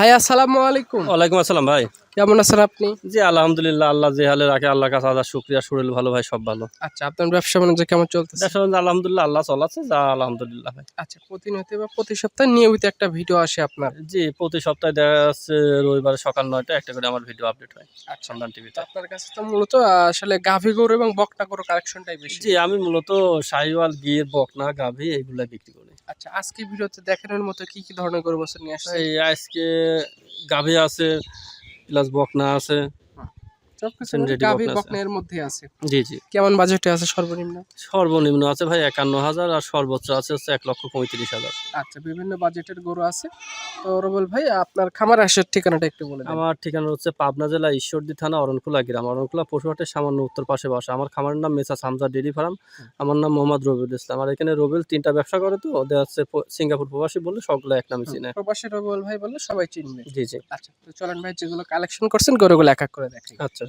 ভাই আসসালামু আলাইকুম। ওয়ালাইকুম আসসালাম ভাই। কেমন আছেন আপনি? জি আলহামদুলিল্লাহ আল্লাহ যে হালে রাখে আল্লাহর কাছে হাজার শুক্রিয়া শরীর ভালো ভাই সব ভালো। আচ্ছা আপনার ব্যবসা বাণিজ্য কেমন চলতেছে? আলহামদুলিল্লাহ আল্লাহ চলাচ্ছে যা আলহামদুলিল্লাহ ভাই। আচ্ছা প্রতিনিয়ত বা প্রতি সপ্তাহে নিয়মিত একটা ভিডিও আসে আপনার? জি প্রতি সপ্তাহে দেখা যাচ্ছে রবিবার সকাল নয়টা একটা করে আমার ভিডিও আপডেট হয় আচ্ছা। সন্ধান টিভিতে আপনার কাছে তো মূলত আসলে গাভী গরু এবং বকনা গরু কালেকশনটাই বেশি। জি আমি মূলত শাহিওয়াল গির বকনা গাভী এগুলা বিক্রি করি। আচ্ছা আজকে ভিডিওতে দেখানোর মতো কি কি ধরনের গরু বছর নিয়ে আসছে এই আজকে গাভী আছে প্লাস বকনা আছে। সবকিছু গাভী মধ্যে আছে। জি জি। কেমন বাজেটে আছে সর্বনিম্ন? সর্বনিম্ন আছে ভাই একান্ন হাজার আর সর্বোচ্চ আছে হচ্ছে এক লক্ষ পঁয়ত্রিশ হাজার। আচ্ছা বিভিন্ন বাজেটের গরু আছে। তো রবল ভাই আপনার খামার আসার ঠিকানাটা একটু বলে আমার ঠিকানা হচ্ছে পাবনা জেলা ঈশ্বরদী থানা অরণকুলা গ্রাম। অরণকুলা পশুহাটের সামান্য উত্তর পাশে বাসা। আমার খামারের নাম মেসা হামজা ডেরি ফার্ম। আমার নাম মোহাম্মদ রবিউল ইসলাম। আর এখানে রবিউল তিনটা ব্যবসা করে তো ওদের হচ্ছে সিঙ্গাপুর প্রবাসী বললে সবগুলো এক নামে চিনে। প্রবাসী রবল ভাই বললে সবাই চিনবে। জি জি। আচ্ছা তো চলেন ভাই যেগুলো কালেকশন করছেন গরুগুলো এক এক করে দেখি আচ্ছা।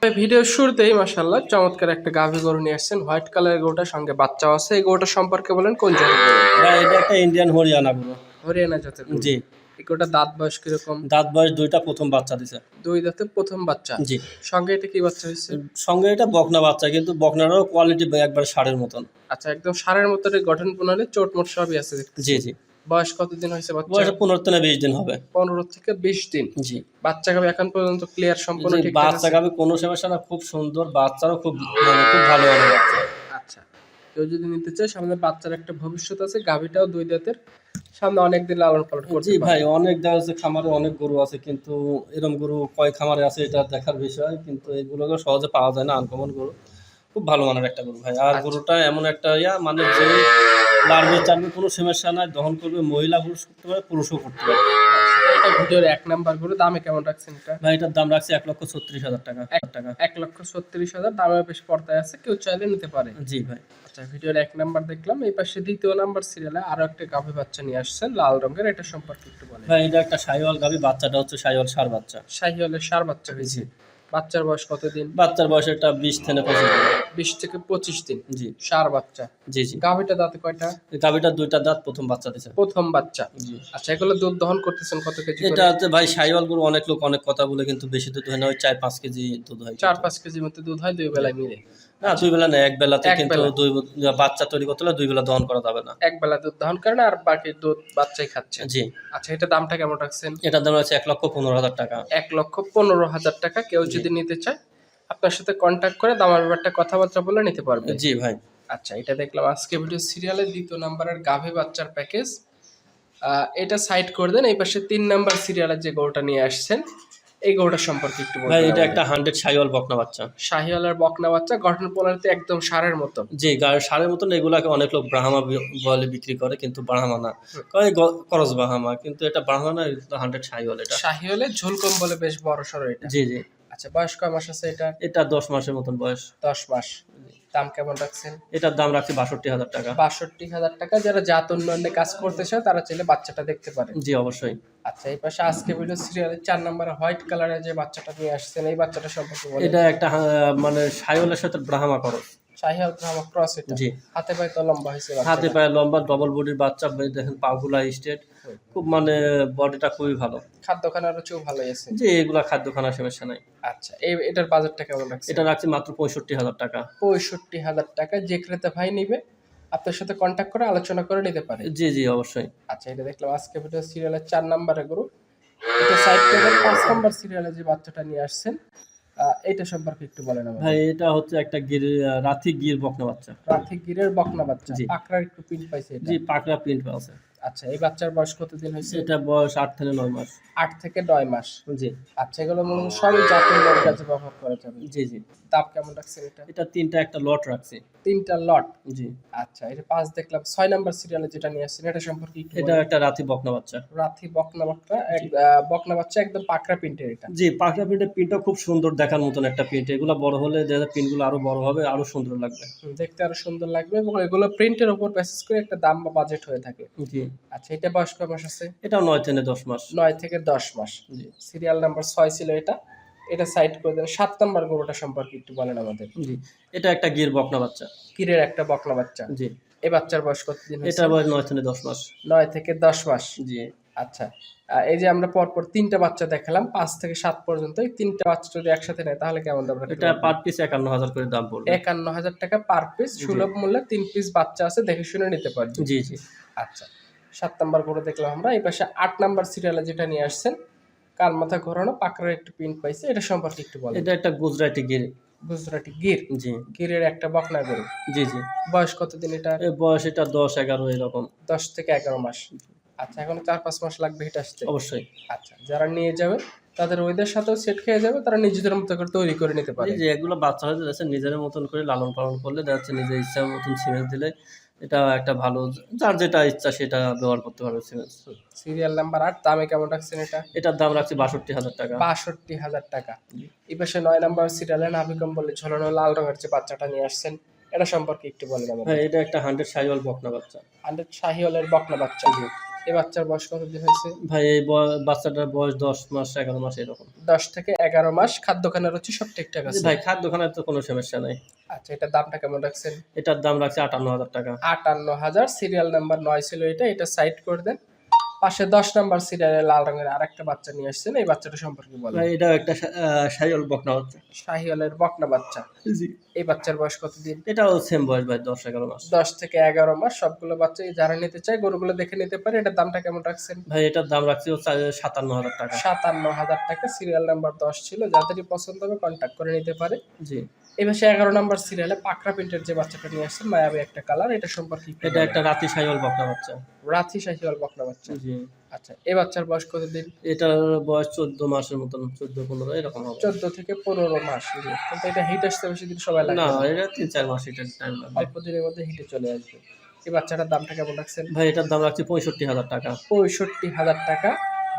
ভাই ভিডিওর শুরুতেই মাশাআল্লাহ চমৎকার একটা গাভী গরু নিয়ে আসছেন। হোয়াইট কালারের গরুটার সঙ্গে বাচ্চাও আছে। এই গরুটা সম্পর্কে বলেন কোন জাতের এটা একটা ইন্ডিয়ান হরিয়ানা গরু। হরিয়ানা জাতের জি। এই গরুটা দাঁত বয়স কীরকম? দাঁত বয়স দুইটা প্রথম বাচ্চা দিছে। দুই দাঁতে প্রথম বাচ্চা। জি। সঙ্গে এটা কি বাচ্চা হয়েছে? সঙ্গে এটা বকনা বাচ্চা কিন্তু বকনারও কোয়ালিটি একবার সারের মতন। আচ্ছা একদম সারের মতন গঠন প্রণালী চোট মোট সবই আছে জি জি। বয়স কতদিন হয়েছে বাচ্চা বয়স পনেরো থেকে বিশ দিন হবে। পনেরো থেকে বিশ দিন। জি। বাচ্চা গাভী এখন পর্যন্ত ক্লিয়ার সম্পূর্ণ বাচ্চা গাবে কোনো সমস্যা না খুব সুন্দর বাচ্চারও খুব মানে খুব ভালো ভালো বাচ্চা। আচ্ছা। কেউ যদি নিতে চায় সামনে বাচ্চার একটা ভবিষ্যৎ আছে গাভীটাও দুই দাঁতের সামনে অনেক দিন লালন পালন করছি ভাই অনেক দেখা যাচ্ছে খামারে অনেক গরু আছে কিন্তু এরকম গরু কয় খামারে আছে এটা দেখার বিষয় কিন্তু এগুলোকে সহজে পাওয়া যায় না আনকমন গরু। খুব ভালো মানের একটা গরু ভাই। আর আচ্ছা। গরুটা এমন একটা ইয়া মানে যে লাড়বে চাড়বে কোনো সমস্যা নাই দহন করবে মহিলা পুরুষ করতে পারে পুরুষও করতে পারে। এটা ভিডিওর এক নাম্বার গরু দামে কেমন রাখছেন এটা? ভাই এটার দাম রাখছে এক লক্ষ ছত্রিশ হাজার টাকা টাকা। এক লক্ষ ছত্রিশ হাজার দামে বেশ পর্দায় আছে কেউ চাইলে নিতে পারে। জি ভাই। আচ্ছা ভিডিওর এক নাম্বার দেখলাম এই পাশে দ্বিতীয় নাম্বার সিরিয়ালে আরও একটা গাভী বাচ্চা নিয়ে আসছেন লাল রঙের এটা সম্পর্কে একটু বলেন। ভাই এটা একটা সাইওয়াল গাবি বাচ্চাটা হচ্ছে সাইওয়াল সার বাচ্চা। শাহিওয়ালের সার বাচ্চা হয়েছে। বাচ্চার বয়স কতদিন? বাচ্চার বয়স একটা বিশ থেকে পঁচিশ দিন। বিশ থেকে পঁচিশ দিন। জি। সার বাচ্চা। জি জি। গাভীটা দাঁত কয়টা? গাভিটা দুইটা দাঁত প্রথম বাচ্চা দিছে। প্রথম বাচ্চা। জি। আচ্ছা এগুলো দুধ দহন করতেছেন কত কেজি এটা হচ্ছে ভাই সাইওয়াল গরু অনেক লোক অনেক কথা বলে কিন্তু বেশি দুধ হয় না ওই চার পাঁচ কেজি দুধ হয়। চার পাঁচ কেজির মধ্যে দুধ হয় দুই বেলায় মিলে। না দুই বেলা না এক বেলাতে কিন্তু। দুই বাচ্চা তৈরি করতে হলে দুই বেলা দহন করা যাবে না। এক বেলা দুধ দহন করেন আর বাকি দুধ বাচ্চাই খাচ্ছে। জি। আচ্ছা এটা দামটা কেমন রাখছেন? এটার দাম আছে এক লক্ষ পনেরো হাজার টাকা। এক লক্ষ পনেরো হাজার টাকা। কেউ যদি নিতে চায় আপনার সাথে কন্ট্যাক্ট করে দামের ব্যাপারটা কথাবার্তা বলে নিতে পারবে। জি ভাই। আচ্ছা এটা দেখলাম আজকে ভিডিও সিরিয়ালের দ্বিতীয় নাম্বারের গাভী বাচ্চার প্যাকেজ এটা সাইড করে দেন এই পাশে তিন নাম্বার সিরিয়ালের যে গরুটা নিয়ে আসছেন। এই গরুটা সম্পর্কে একটু ভাই এটা একটা হান্ড্রেড শাহিওয়াল বকনা বাচ্চা। শাহিওয়ালের বকনা বাচ্চা গঠন প্রণালীতে একদম সারের মতো। জি সারের মতন এগুলাকে অনেক লোক ব্রাহ্মা বলে বিক্রি করে কিন্তু ব্রাহ্মা না। কয়ে করস ব্রাহ্মা কিন্তু এটা ব্রাহ্মা না হান্ড্রেড শাহিওয়াল এটা। শাহিওয়ালে ঝোল কম বলে বেশ বড় সড়ো এটা। জি জি। আচ্ছা বয়স কয় মাস আছে এটা এটা দশ মাসের মতন বয়স। দশ মাস। দাম কেমন রাখছেন? এটার দাম রাখছি বাষট্টি হাজার টাকা। বাষট্টি হাজার টাকা। যারা জাত উন্নয়নে কাজ করতে চায় তারা চাইলে বাচ্চাটা দেখতে পারে জি অবশ্যই। আচ্ছা এই পাশে আজকে ভিডিও সিরিয়ালের চার নম্বরে হোয়াইট কালারের যে বাচ্চাটা নিয়ে আসছেন এই বাচ্চাটা সম্পর্কে বলেন। এটা একটা মানে সায়লের সাথে ব্রাহ্মা করো শাহিয়াল ব্রাহ্মা ক্রস এটা। জি। হাতে পায়ে তো লম্বা হয়েছে হাতে পায়ে লম্বা ডবল বডির বাচ্চা দেখেন পাগুলা স্টেট খুব মানে বডিটা খুবই ভালো। খাদ্য খানার রুচিও ভালো আছে। যে এগুলা খাদ্য খানা সমস্যা নাই। আচ্ছা এই এটার বাজারটা কেমন রাখছে এটা রাখছি মাত্র পঁয়ষট্টি হাজার টাকা। পঁয়ষট্টি হাজার টাকা যে ক্রেতা ভাই নিবে আপনার সাথে কন্ট্যাক্ট করে আলোচনা করে নিতে পারে। জি জি অবশ্যই। আচ্ছা এটা দেখলাম আজকে ভিডিও সিরিয়ালের চার নাম্বারে গরু। এটা সাইড করে পাঁচ নাম্বার সিরিয়ালে যে বাচ্চাটা নিয়ে আসছেন এটা সম্পর্কে একটু বলেন ভাই এটা হচ্ছে একটা গির রাথি গির বকনা বাচ্চা। রাথি গিরের বকনা বাচ্চা। পাকড়ার একটু প্রিন্ট পাইছে জি পাকড়া প্রিন্ট আছে আচ্ছা এই বাচ্চার বয়স কতদিন হয়েছে? এটা বয়স আট থেকে নয় মাস। আট থেকে নয় মাস। জি। আচ্ছা এগুলো মূলত সবই জাতের লোক কাছে ব্যবহার করা যাবে। জি জি। দাম কেমন রাখছেন এটা? এটা তিনটা একটা লট রাখছি। তিনটা লট জি। আচ্ছা এটা পাঁচ দেখলাম ছয় নাম্বার সিরিয়ালে যেটা নিয়ে আসছেন এটা সম্পর্কে এটা একটা রাথি বকনা বাচ্চা। রাতি বকনা বাচ্চা এক- বকনা বাচ্চা একদম পাকড়া প্রিন্টের এটা। জি পাকড়া প্রিন্টের প্রিন্টটা খুব সুন্দর দেখার মতন একটা প্রিন্ট এগুলো বড় হলে প্রিন্টগুলো আরও বড় হবে আরও সুন্দর লাগবে। দেখতে আরও সুন্দর লাগবে এবং এগুলো প্রিন্টের উপর বেসিস করে একটা দাম বা বাজেট হয়ে থাকে। জি। আচ্ছা এটা বয়স কয় মাস আছে? এটাও নয় থেকে দশ মাস। নয় থেকে দশ মাস। জি। সিরিয়াল নাম্বার ছয় ছিল এটা। এটা সাইড করে দেন। সাত নাম্বার গরুটা সম্পর্কে একটু বলেন আমাদের। জি। এটা একটা গির বকনা বাচ্চা। একটা বকনা বাচ্চা। জি। এই বাচ্চার বয়স কতদিন? এটা বয়স নয় থেকে দশ মাস। নয় থেকে দশ মাস। জি। আচ্ছা। এই যে আমরা পরপর তিনটা বাচ্চা দেখালাম পাঁচ থেকে সাত পর্যন্ত এই তিনটা বাচ্চা যদি একসাথে নেয় তাহলে কেমন দাম এটা পার পিস একান্ন হাজার করে দাম পড়বে। একান্ন হাজার টাকা পার পিস সুলভ মূল্যে তিন পিস বাচ্চা আছে দেখে শুনে নিতে পারবেন। জি জি। আচ্ছা। সাত নাম্বার করে দেখলাম আমরা। এই পাশে আট নাম্বার সিরিয়ালে যেটা নিয়ে আসছেন কাল মাথা ঘোরানো পাকড়ার একটু প্রিন্ট পাইছে এটা সম্পর্কে একটু বলেন। এটা একটা গুজরাটি গির। গুজরাটি গির? জি। গিরের একটা বকনা গরু। জি জি। বয়স কতদিন এটা? বয়স এটা দশ এগারো এরকম। দশ থেকে এগারো মাস। আচ্ছা এখন চার পাঁচ মাস লাগবে এটা আসতে। অবশ্যই। আচ্ছা যারা নিয়ে যাবে তাদের ওইদের সাথেও সেট খেয়ে যাবে তারা নিজেদের মতো করে তৈরি করে নিতে পারে। যে এগুলো বাচ্চা হয়ে যাচ্ছে নিজের মতন করে লালন পালন করলে দেখা যাচ্ছে নিজের ইচ্ছা মতন সিমেন্স দিলে এটা একটা ভালো যার যেটা ইচ্ছা সেটা ব্যবহার করতে পারবে সিমেন্স সিরিয়াল নাম্বার আট দামে কেমন রাখছেন এটা? এটার দাম রাখছি বাষট্টি হাজার টাকা। বাষট্টি হাজার টাকা। এই পাশে নয় নাম্বার সিরিয়ালে নাভিকম বলে ঝোলানো লাল রঙের যে বাচ্চাটা নিয়ে আসছেন এটা সম্পর্কে একটু বলেন হ্যাঁ এটা একটা হান্ড্রেড সাইওয়াল বকনা বাচ্চা। হান্ড্রেড শাহিওয়ালের বকনা বাচ্চা। এই বাচ্চার বয়স কতদিন হয়েছে? ভাই এই বাচ্চাটার বয়স দশ মাস এগারো মাস এরকম। দশ থেকে এগারো মাস খাদ্য খাদ্যখানার হচ্ছে সব ঠিকঠাক আছে? ভাই খাদ্য খাদ্যখানার তো কোনো সমস্যা নাই। আচ্ছা এটার দামটা কেমন রাখছেন? এটার দাম রাখছে আটান্ন হাজার টাকা। আটান্ন হাজার সিরিয়াল নাম্বার নয় ছিল এটা এটা সাইড করে দেন। পাশে দশ নাম্বার সিরিয়ালে লাল রঙের আরেকটা বাচ্চা নিয়ে আসছেন এই বাচ্চাটা সম্পর্কে বলেন। এটাও একটা সাইওয়াল বকনা বাচ্চা। শাহিওয়ালের বকনা বাচ্চা। জি। এই বাচ্চার বয়স কতদিন? এটাও সেম বয়স ভাই দশ এগারো মাস। দশ থেকে এগারো মাস সবগুলো বাচ্চা যারা নিতে চায় গরুগুলো দেখে নিতে পারে। এটার দামটা কেমন রাখছেন? ভাই এটার দাম রাখছি সাতান্ন হাজার টাকা। সাতান্ন হাজার টাকা সিরিয়াল নাম্বার দশ ছিল। যাদেরই পছন্দ হবে কন্ট্যাক্ট করে নিতে পারে। জি। এই পাশে এগারো নাম্বার সিরিয়ালে পাকড়া প্রিন্টের যে বাচ্চাটা নিয়ে আসছেন মায়াবী একটা কালার এটা সম্পর্কে এটা একটা রাতি সাইওয়াল বকনা বাচ্চা। রাথি শাহিওয়াল বকনা বাচ্চা। জি। আচ্ছা এই বাচ্চার বয়স কতদিন এটার বয়স চোদ্দ মাসের মতন চোদ্দ পনেরো এরকম হবে। চোদ্দ থেকে পনেরো মাস কিন্তু এটা হিট আসতে বেশি দিন সময় লাগে না। এটা তিন চার মাস এটার টাইম লাগবে। অল্প দিনের মধ্যে হিটে চলে আসবে। এই বাচ্চাটার দামটা কেমন রাখছেন? ভাই এটার দাম রাখছি পঁয়ষট্টি হাজার টাকা। পঁয়ষট্টি হাজার টাকা।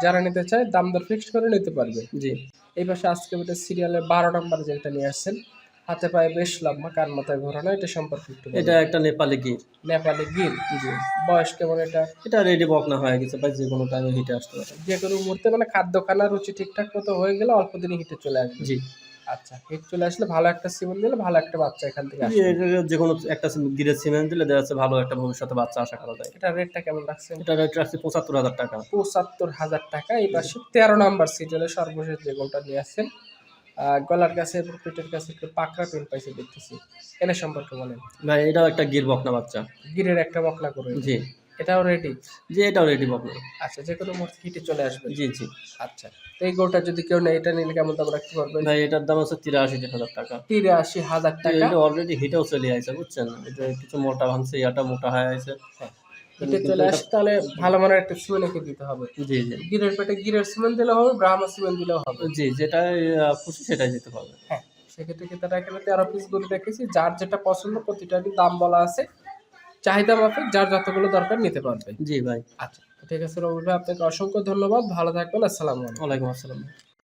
যারা নিতে চায় দাম দর ফিক্সড করে নিতে পারবে। জি। এই পাশে আজকে ওটা সিরিয়ালের বারো নম্বর যেটা নিয়ে আসছেন হাতে পায়ে বেশ লম্বা কান মাথায় ঘোরানো এটা সম্পর্কে একটু এটা একটা নেপালি গির। নেপালি গির? জি। বয়স কেমন এটা? এটা রেডি বকনা হয়ে গেছে বা যে কোনো টাইমে হিটে আসতে পারে। যে কোনো মুহূর্তে মানে খাদ্য খানা রুচি ঠিকঠাক মতো হয়ে গেলে অল্প দিনে হিটে চলে আসবে। জি। আচ্ছা হিট চলে আসলে ভালো একটা সিমেন্ট দিলে ভালো একটা বাচ্চা এখান থেকে আসবে। যে কোনো একটা গিরের সিমেন্ট দিলে দেখা যাচ্ছে ভালো একটা ভবিষ্যতে বাচ্চা আশা করা যায়। এটা রেটটা কেমন রাখছেন? এটা রেট রাখছি পঁচাত্তর হাজার টাকা। পঁচাত্তর হাজার টাকা এই পাশে তেরো নাম্বার সিরিয়ালে সর্বশেষ যে গোলটা নিয়ে আসছেন? গলার কাছে পেটের কাছে একটু পাকড়া পেন পাইছে দেখতেছি। এটা সম্পর্কে বলেন। ভাই এটাও একটা গির বকনা বাচ্চা। গিরের একটা বকনা করে জি। এটাও রেডি জি এটাও রেডি বকনা। আচ্ছা যে কোনো মুহূর্তে হিটে চলে আসবে। জি জি। আচ্ছা তো এই গোলটা যদি কেউ নেয় এটা নিলে কেমন দাম রাখতে পারবেন? ভাই এটার দাম আছে তিরাশি হাজার টাকা। তিরাশি হাজার টাকা? এটা অলরেডি হিটেও চলে আসছে বুঝছেন? এটা কিছু মোটা ভাঙছে ইয়াটা মোটা হয়ে আছে হিটে চলে আসে তাহলে ভালো মানের একটা সিমেন্ট এঁকে দিতে হবে। জি জি। গিরের পেটে গিরের সিমেন্ট দিলেও হবে ব্রাহ্মা সিমেন্ট দিলেও হবে। জি যেটা খুশি সেটাই দিতে পারবে হ্যাঁ সেক্ষেত্রে কি তারা এখানে তেরো পিস গরু রেখেছি যার যেটা পছন্দ প্রতিটারই দাম বলা আছে। চাহিদা মাফিক যার যতগুলো দরকার নিতে পারবে। জি ভাই। আচ্ছা ঠিক আছে রবি ভাই আপনাকে অসংখ্য ধন্যবাদ ভালো থাকবেন আসসালামু আলাইকুম। আসসালাম।